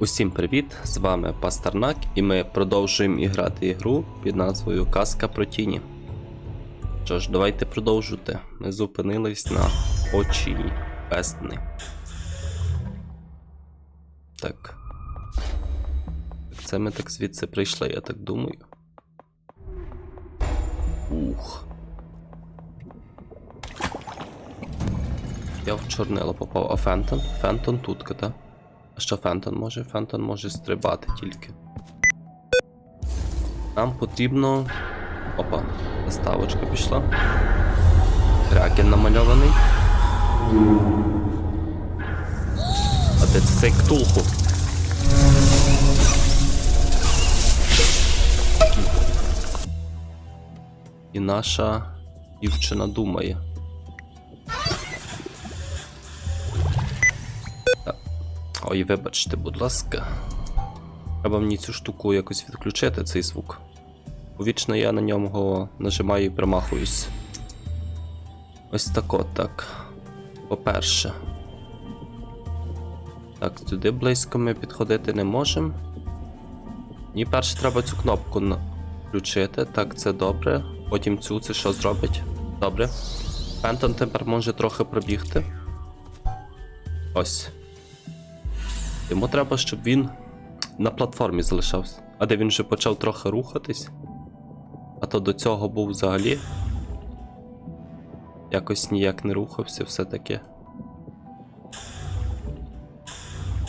Усім привіт! З вами Пастернак, і ми продовжуємо іграти ігру під назвою Казка про тіні. Що ж, давайте продовжувати. Ми зупинились на очі бездни. Так. Це ми так звідси прийшли, я так думаю. Ух. Я в чорнило попав, а Фентон? Фентон тут, та? А що Фентон може? Фентон може стрибати тільки. Нам потрібно. Опа, заставочка пішла. Кракен намальований. А де це цей ктулху? І наша дівчина думає. Ой, вибачте, будь ласка. Треба мені цю штуку якось відключити, цей звук. Бо Вічно я на ньому нажимаю і примахуюсь. Ось так от так. По-перше. Так, сюди близько ми підходити не можемо. Мені перше треба цю кнопку включити. Так, це добре. Потім цю це що зробить? Добре. Фентон тепер може трохи пробігти. Ось. Йому треба, щоб він на платформі залишався. А де він вже почав трохи рухатись. А то до цього був взагалі. Якось ніяк не рухався, все таки.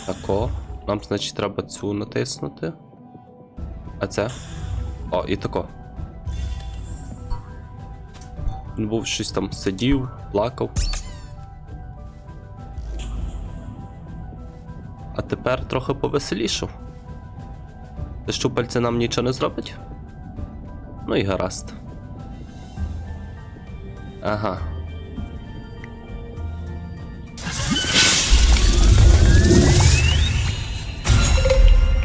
Тако. Нам, значить, треба цю натиснути. А це? О, і тако. Він був щось там сидів, плакав. А тепер трохи повеселішав. Те щупальце нам нічого не зробить? Ну і гаразд. Ага.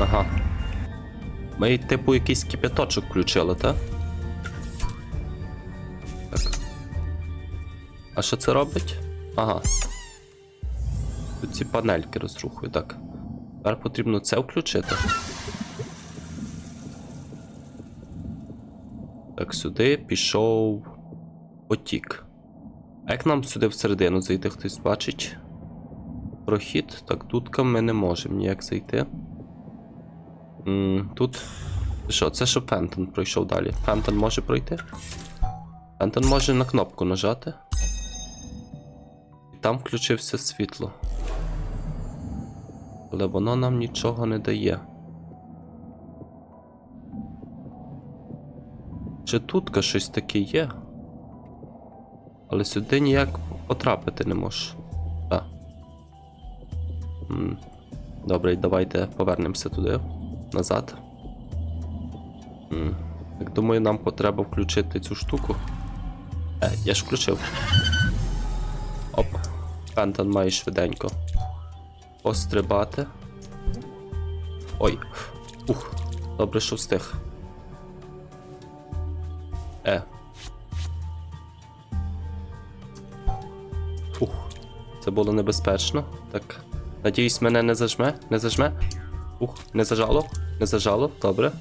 Ага. Ми, типу, якийсь кипяточок включили, так? Так. А що це робить? Ага. Тут ці панельки розрухую, так. Тепер потрібно це включити. Так, сюди пішов потік. А як нам сюди всередину зайти, хтось бачить? Прохід. Так, тут ми не можемо ніяк зайти. М, тут. Що, це що Фентон пройшов далі. Фентон може пройти? Фентон може на кнопку нажати. І там включився світло. Але воно нам нічого не дає. Чи тутка щось таке є? Але сюди ніяк потрапити не можу. Так. М, Добре, давайте повернемося туди. Назад. Так думаю, нам потреба включити цю штуку. Е, я ж включив. Оп. Пентон має швиденько. Пострибати. Ой. Ух. Добре, що встиг. Е. Ух. Це було небезпечно. Так. Надіюсь, мене не зажме? Не зажме? Ух, не зажало? Не зажало? Добре.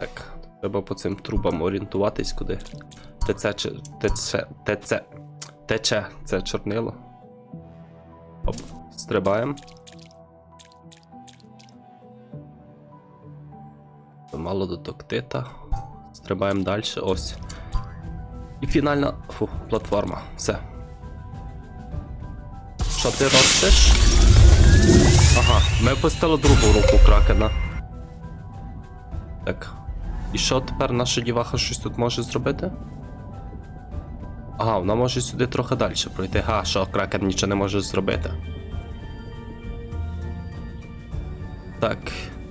Так. Треба по цим трубам орієнтуватись куди. Чи. ТЦ. ТЦ. Тече. Це чорнило. Оп, стрибаємо. Мало дотоктита. Стрибаємо далі. Ось. І фінальна фу, платформа. Все. Що ти ростеш? Ага, ми пустили другу руку кракена. Так. І що тепер наша діваха щось тут може зробити? Ага, вона може сюди трохи далі пройти. Га, що кракен нічого не може зробити. Так.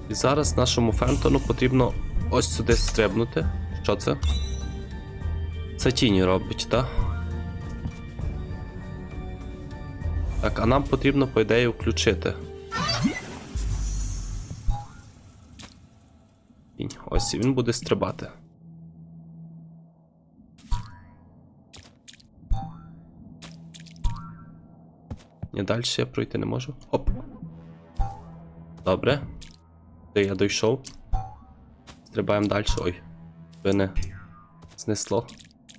І зараз нашому Фентону потрібно ось сюди стрибнути. Що це? Це тіні робить, так? Так, а нам потрібно, по ідеї, включити. Ось і він буде стрибати. І далі я пройти не можу. Оп. Добре. Де я дійшов. Стрибаємо далі. Ой. Мене знесло.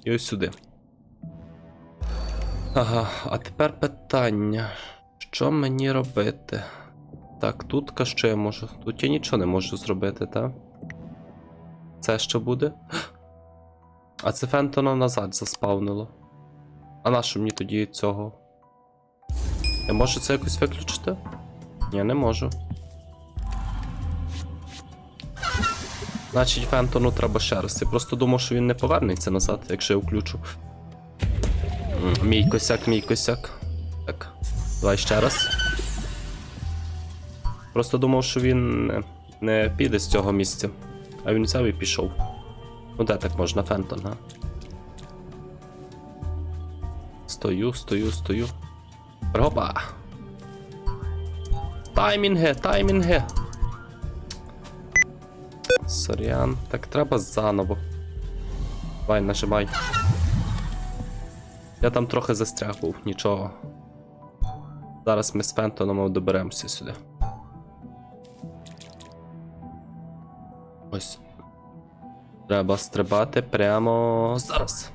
І ось сюди. Ага, а тепер питання. Що мені робити? Так, тут що я можу? Тут я нічого не можу зробити, так? Це що буде? А це Фентона назад заспавнило. А на що мені тоді цього? Я можу це якось виключити? Ні, не можу. Значить, Фентону треба ще раз. Я просто думав, що він не повернеться назад, якщо я включу. Мій косяк, мій косяк. Так. Давай ще раз. Просто думав, що він не, не піде з цього місця. А він взяв і пішов. Ну де так можна, Фентон, а? Стою, стою, стою. Опа! Таймінги, таймінги! Сорян. Так треба заново. Давай, нажимай. Я там трохи застряг був, нічого. Зараз ми з Фентоном доберемося сюди. Ось. Треба стрибати прямо зараз.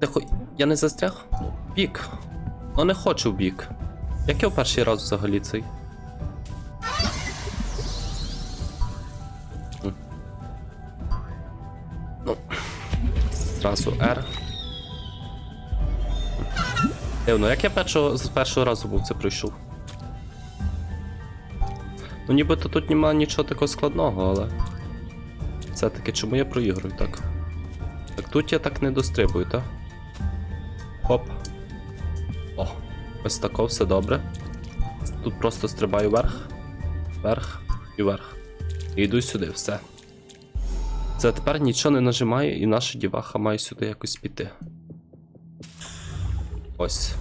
Тихо, я не застряг? Бік. Ну не хочу в бік. Як я в перший раз взагалі цей? Ну. Зразу R. Дивно, як я першого, з першого разу був це пройшов? Ну нібито тут немає нічого такого складного, але. Все-таки чому я проігрую так? Так тут я так не дострибую, так? Хоп. О, ось тако все добре. Тут просто стрибаю вверх, вверх і вверх. І йду сюди, все. Це тепер нічого не нажимаю, і наша діваха має сюди якось піти. Ось.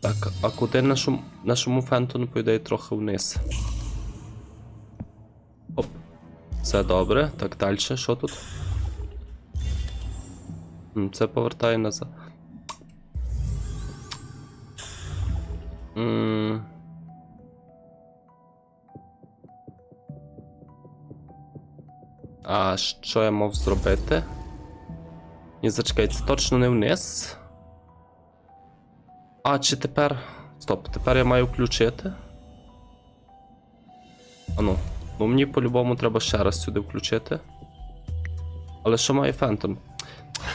Так, а куди нашому, нашому фентону поїде трохи вниз? Оп. Все добре. Так, далі, що тут? Це повертає назад. А що я мав зробити? Ні, зачекай, це точно не вниз. А, чи тепер. Стоп, тепер я маю включити. Ану. Ну мені по-любому треба ще раз сюди включити. Але що має Фентон?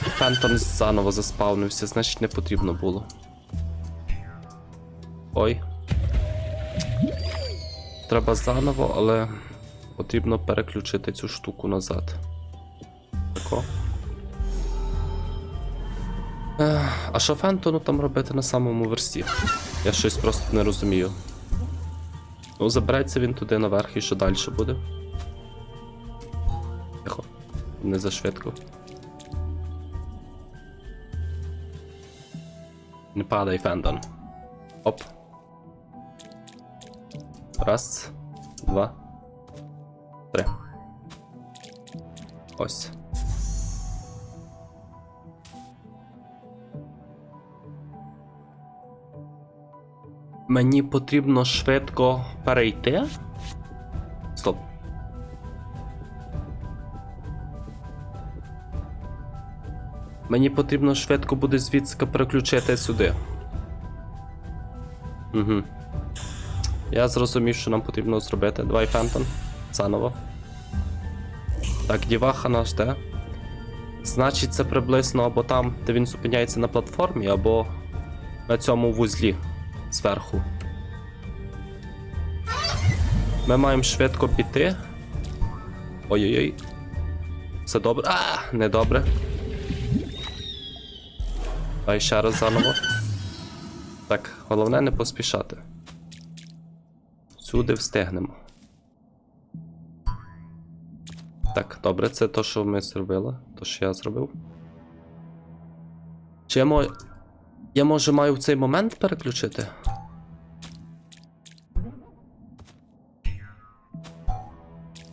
Фентон заново заспавнився, значить не потрібно було. Ой. Треба заново, але потрібно переключити цю штуку назад. Тако. А що Фентону там робити на самому версі? Я щось просто не розумію. Ну, забереться він туди наверх і що далі буде. Тихо. Не за швидко. Не падай, Фендон. Оп. Раз, два, три. Ось. Мені потрібно швидко перейти. Стоп. Мені потрібно швидко буде звідси переключити сюди. Угу. Я зрозумів, що нам потрібно зробити. Давай Фентон. Заново. Так, діваха наш де. Значить, це приблизно або там, де він зупиняється на платформі, або на цьому вузлі зверху. Ми маємо швидко піти. Ой-ой-ой. Все добре. А, не добре. Давай ще раз заново. Так, головне не поспішати. Сюди встигнемо. Так, добре, це то, що ми зробили. То, що я зробив. Чи я можу. Я може маю в цей момент переключити?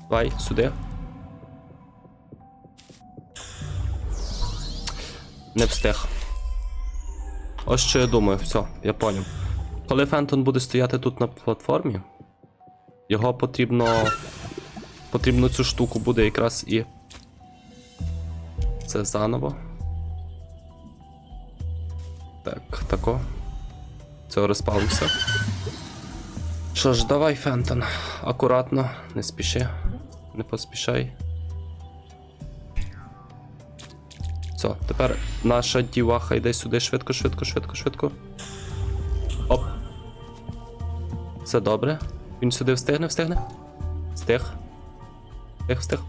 Давай, сюди. Не встиг. Ось що я думаю, все, я поняв. Коли Фентон буде стояти тут на платформі, його потрібно. Потрібно цю штуку буде якраз і. Це заново. Так, тако. Цього розпалився. Що ж, давай, Фентон. Акуратно, не спіши, не поспішай. Все, тепер наша діваха йде сюди швидко, швидко, швидко, швидко. Оп. Все добре. Він сюди встигне, встигне? Встиг. Встиг, встиг.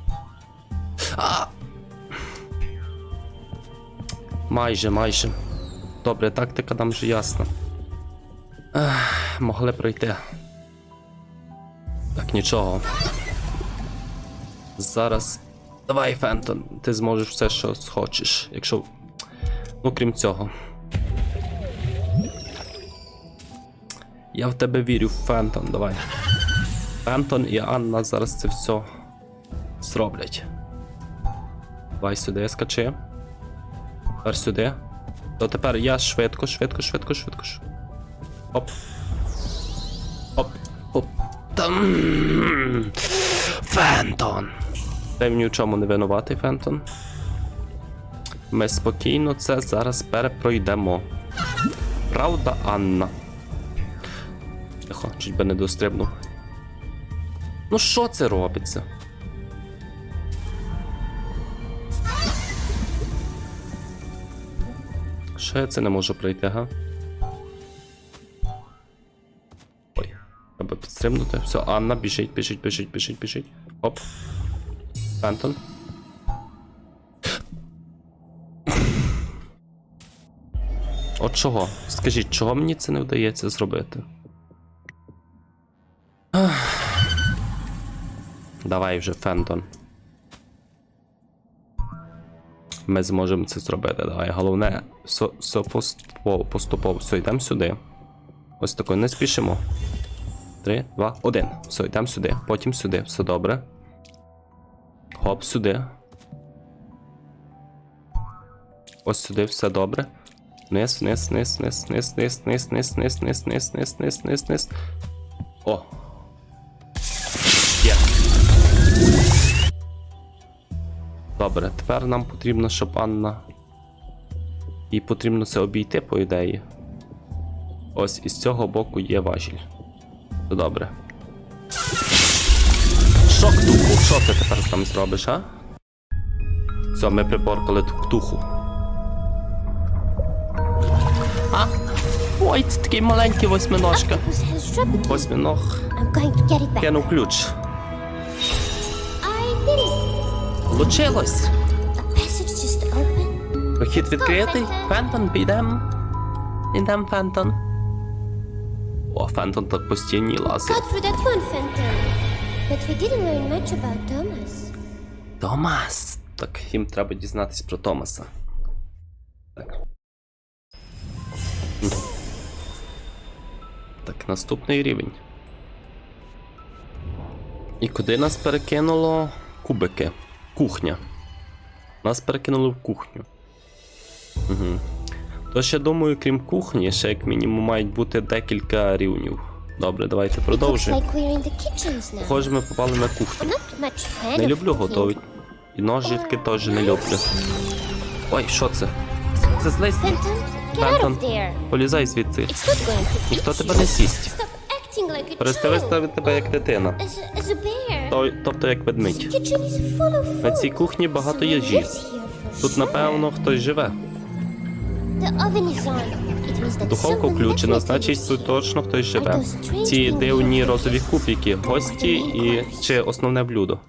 А! Майже, майже. Добре, тактика нам вже ясна. Ех, могли пройти. Так, нічого. Зараз. Давай, Фентон, ти зможеш все, що схочеш. Якщо. Ну, крім цього. Я в тебе вірю, Фентон, давай. Фентон і Анна зараз це все зроблять. Давай сюди, скачи. Тепер сюди. То тепер я швидко, швидко, швидко, швидко. Оп. Оп. Оп. Там. Фентон. Ти ні в чому не винуватий, Фентон. Ми спокійно це зараз перепройдемо. Правда, Анна? Тихо, чуть би не дострибнув. Ну що це робиться? Що я це не можу пройти, га? Ой, треба підстрибнути. Все, Анна, біжить, біжить, біжить, біжить, біжить. Оп. Фентон. От чого? Скажіть, чого мені це не вдається зробити? Давай вже, Фентон. Ми зможемо це зробити. Давай. Головне, со, со поступово, поступово. Все, йдемо сюди. Ось тако, не спішимо. Три, два, один. Все, йдемо сюди. Потім сюди. Все добре. Хоп, сюди. Ось сюди, все добре. Низ, низ, низ, низ, низ, низ, низ, низ, низ, низ, низ, низ, низ, низ, низ. О. Добре, тепер нам потрібно, щоб Анна. Їй потрібно це обійти, по ідеї. Ось із цього боку є важіль. Це добре. Що ктуху? Що ти тепер з нами зробиш, а? Все, ми приборкали ту ктуху. А? Ой, це такий маленький восьминожка. Восьминог кинув ключ. Получилось. Вихід відкритий. Фентон, підем. Ідем, Фентон. О, Фентон так постійні лази. Томас. Так, їм треба дізнатись про Томаса. Так. Так, наступний рівень. І куди нас перекинуло кубики? Кухня. Нас перекинули в кухню. Угу. Тож я думаю, крім кухні, ще як мінімум мають бути декілька рівнів. Добре, давайте продовжуємо. Схоже, ми попали на кухню. Не люблю готувати. І ножитки теж не люблю. Ой, що це? Це злезь. Бентон, полізай звідси. Ніхто тебе не сість. Перестави ставити тебе як дитина. То- тобто як ведмідь. На цій кухні багато їжі. Тут, напевно, хтось живе. Духовка включена, значить тут точно хтось живе. Ці дивні розові кубики, гості і чи основне блюдо.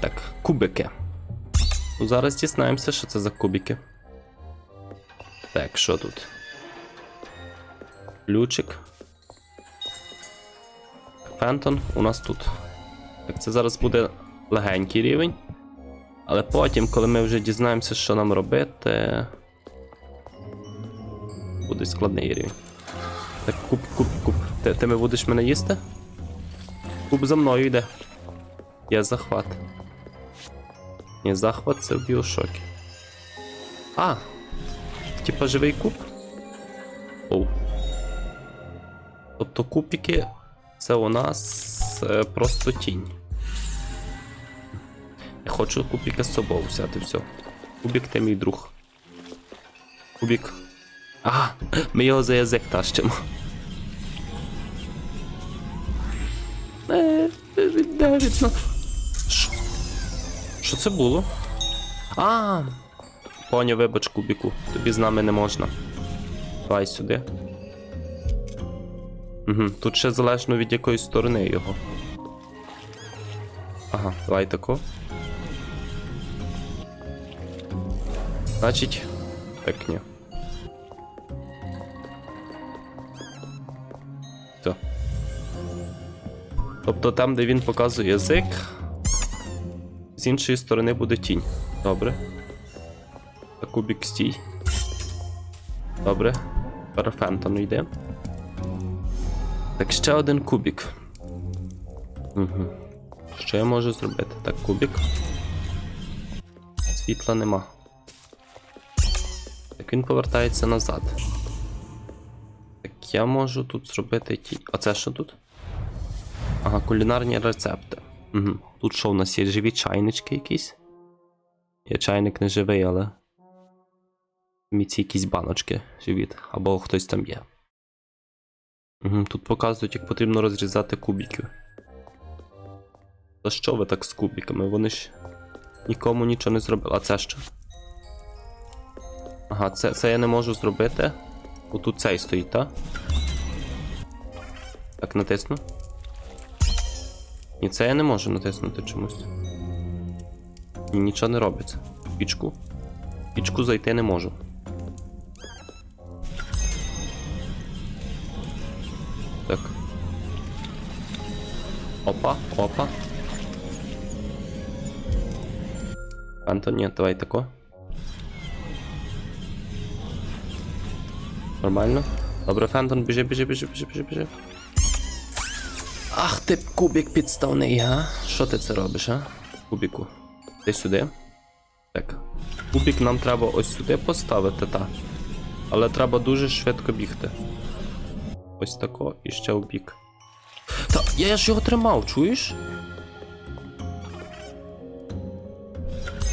Так, кубики. Ну, зараз дізнаємося, що це за кубики. Так, що тут? Ключик. Фентон у нас тут. Так, це зараз буде легенький рівень. Але потім, коли ми вже дізнаємося, що нам робити. Буде складний рівень. Так, куб, куб, куб. Ти, ти ми будеш мене їсти? Куб за мною йде. Я захват. Ні, захват це в біошокі. А! Типа живий куб? Оу. Тобто кубики це у нас е, просто тінь. Я хочу кубика з собою взяти, все. Кубик ти мій друг. Кубик. А, ми його за язик тащимо. Е? Що? Це було? А, поняв, вибач, кубіку. Тобі з нами не можна. Давай сюди. Угу. Тут ще залежно від якої сторони його. Ага, давай тако. Значить, так ні. Все. Тобто там, де він показує язик, з іншої сторони буде тінь. Добре. Та кубік стій. Добре. Тепер Фентону йде. Так, ще один кубік. Угу. Що я можу зробити? Так, кубік. Світла нема. Так він повертається назад. Так, я можу тут зробити ті. А це що тут? Ага, кулінарні рецепти. Угу. Тут що у нас є живі чайнички якісь? Є чайник не живий, але. Міці якісь баночки живі, або хтось там є. Тут показують, як потрібно розрізати кубики. Та що ви так з кубиками? Вони ж нікому нічого не зробили. А це що? Ага, це, це я не можу зробити. Отут цей стоїть, так? Так, натисну. Ні, це я не можу натиснути чомусь. Ні, нічого не робиться. Пічку. Пічку зайти не можу. Опа, опа. Антон, давай тако. Нормально. Добре, Фентон, біжи, біжи, біжи, біжи, біжи, біжи. Ах ти кубик підставний, га? Що ти це робиш, а? Кубіку. Ти сюди. Так. Кубик нам треба ось сюди поставити, та. Але треба дуже швидко бігти. Ось тако і ще в бік. Та я ж його тримав, чуєш?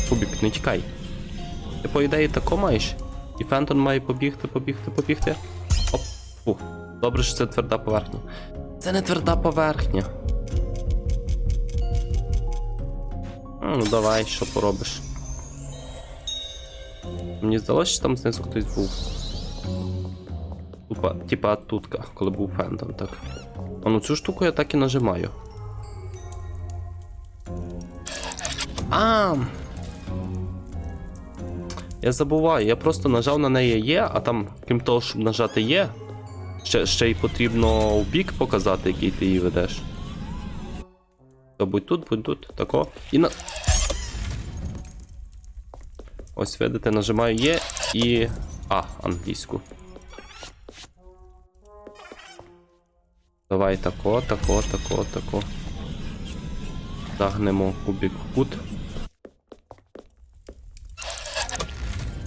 Кубік, не тікай. Ти по ідеї тако маєш? І Фентон має побігти, побігти, побігти. Оп. Фу. Добре, що це тверда поверхня. Це не тверда поверхня. Ну давай, що поробиш. Мені здалося, що там знизу хтось був. Типа тутка, коли був Фентом, так. А ну цю штуку я так і нажимаю. А. Я забуваю, я просто нажав на неї є, а там, крім того, щоб нажати є, ще, ще й потрібно в бік показати, який ти її ведеш. То будь тут, будь тут, тако. І на. Ось видите, нажимаю є і. А, англійську. Давай тако, тако, тако, тако. Загнемо кубик в кут.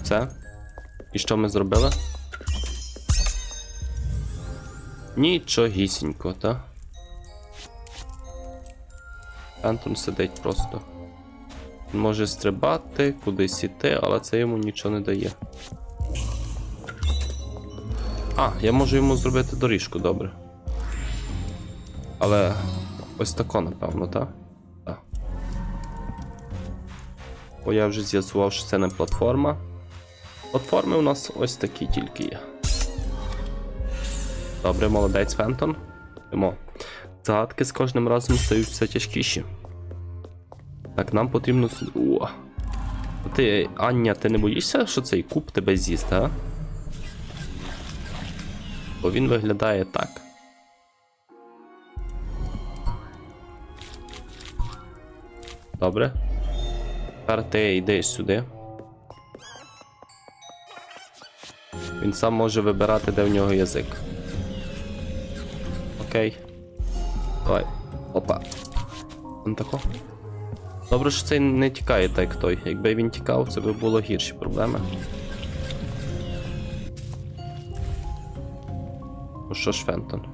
Це. І що ми зробили? Нічогісінько, та? Антон сидить просто. Він може стрибати, кудись іти, але це йому нічого не дає. А, я можу йому зробити доріжку, добре. Але ось тако, напевно, так? Так. Бо я вже з'ясував, що це не платформа. Платформи у нас ось такі тільки є. Добре, молодець Фентон. Йдемо. Загадки з кожним разом стають все тяжкіші. Так, нам потрібно. О. Ти, Аня, ти не боїшся, що цей куб тебе з'їсть, а? Бо він виглядає так. Добре. Тепер ти йдеш сюди. Він сам може вибирати, де в нього язик. Окей. Давай. Опа. Он тако. Добре, що цей не тікає так як той. Якби він тікав, це би було гірші проблеми. Ну що ж, Фентон?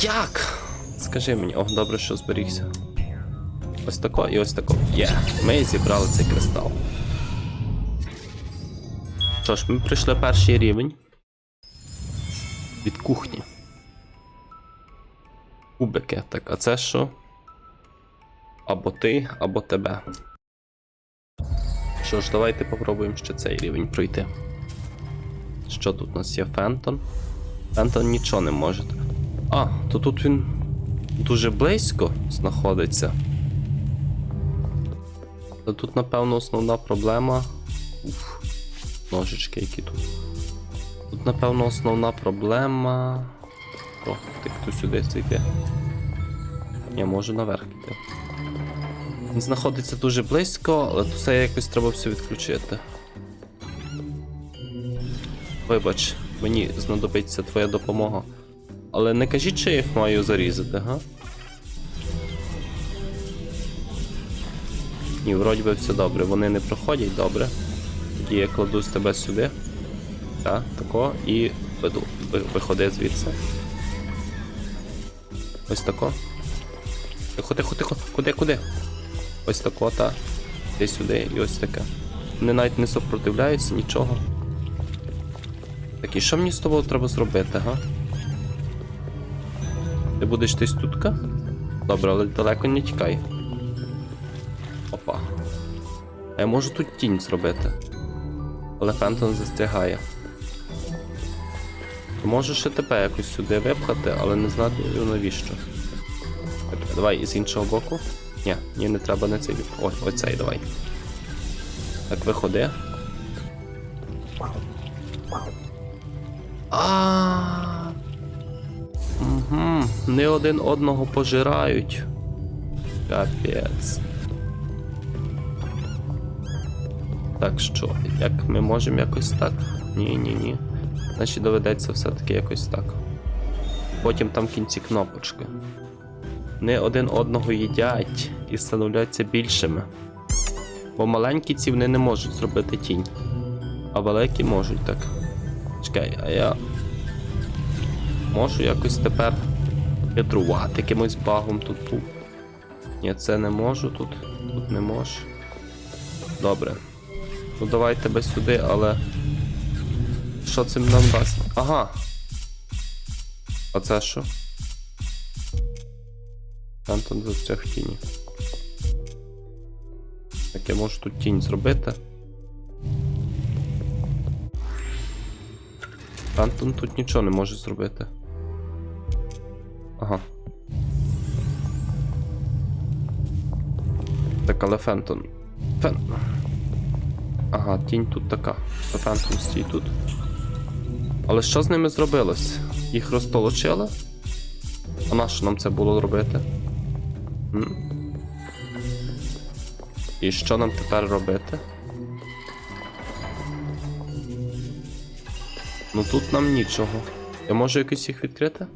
Як? Скажи мені, о, добре, що зберігся. Ось тако і ось тако. Є, ми зібрали цей кристал. Що ж, ми пройшли перший рівень. Від кухні. Кубики. Так, а це що? Або ти, або тебе. Що ж, давайте попробуємо ще цей рівень пройти. Що тут у нас є Фентон? Фентон нічого не може. А, то тут він дуже близько знаходиться. То тут, напевно, основна проблема. Уф, ножички, які тут. Тут, напевно, основна проблема. О, ти хто сюди зайде. Я можу наверх піти. Він знаходиться дуже близько, але тут це якось треба все відключити. Вибач, мені знадобиться твоя допомога. Але не кажіть, що я їх маю зарізати, га? Ні, вроді би все добре. Вони не проходять добре. Тоді я кладу з тебе сюди. Так, тако, і веду. Виходи звідси. Ось тако. Тихо, тихо, тихо. Куди, куди? Ось тако, та. Ти сюди і ось таке. Вони навіть не сопротивляються, нічого. Так, і що мені з тобою треба зробити, га? Ти будеш десь тутка? Добре, але далеко не тікай. Опа. А я можу тут тінь зробити. Але Фентон застрягає. Можу ще тебе якось сюди випхати, але не знаю навіщо. Давай із іншого боку. Ні, ні, не треба на цей бік. Ой, оцей давай. Так, виходи. А. Не один одного пожирають. Капець. Так що, як ми можемо якось так? Ні, ні, ні. Значить доведеться все-таки якось так. Потім там в кінці кнопочки. Не один одного їдять і становляться більшими. Бо маленькі ці вони не можуть зробити тінь. А великі можуть так. Чекай, а я. Можу якось тепер хитрувати якимось багом тут був. Ні, це не можу тут. Тут не можу. Добре. Ну давай тебе сюди, але. Що це нам дасть? Ага. А це що? Антон застряг в тіні. Так, я можу тут тінь зробити. Антон тут нічого не може зробити. Ага. Так, але Фентон. Фен. Ага, тінь тут така. То Фентон стій тут. Але що з ними зробилось? Їх розтолочили? А на що нам це було робити? М? І що нам тепер робити? Ну тут нам нічого. Я можу якось їх відкрити?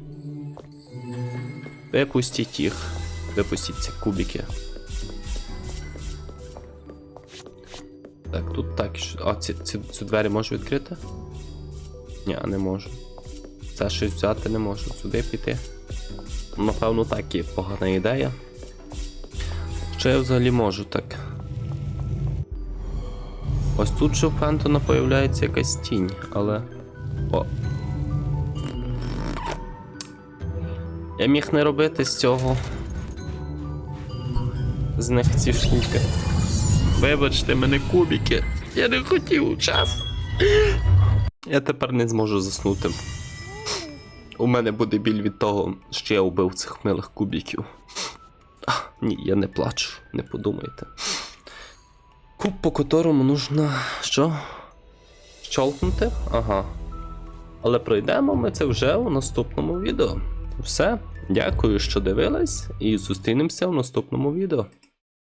Випустіть їх. Випустіть ці кубики. Так, тут так. А, ці, ці, ці двері можу відкрити? Ні, не можу. Це щось взяти не можу. Сюди піти. Напевно, так і погана ідея. Що я взагалі можу так? Ось тут же у Фентона появляється якась тінь, але. О. Я міг не робити з цього. З них ці штуки. Вибачте мене кубики. Я не хотів час. Я тепер не зможу заснути. У мене буде біль від того, що я убив цих милих кубиків. А, ні, я не плачу, не подумайте. Куб, по котрому нужно. що? Щолкнути? Ага. Але пройдемо ми це вже у наступному відео. Все. Дякую, що дивились, і зустрінемося в наступному відео.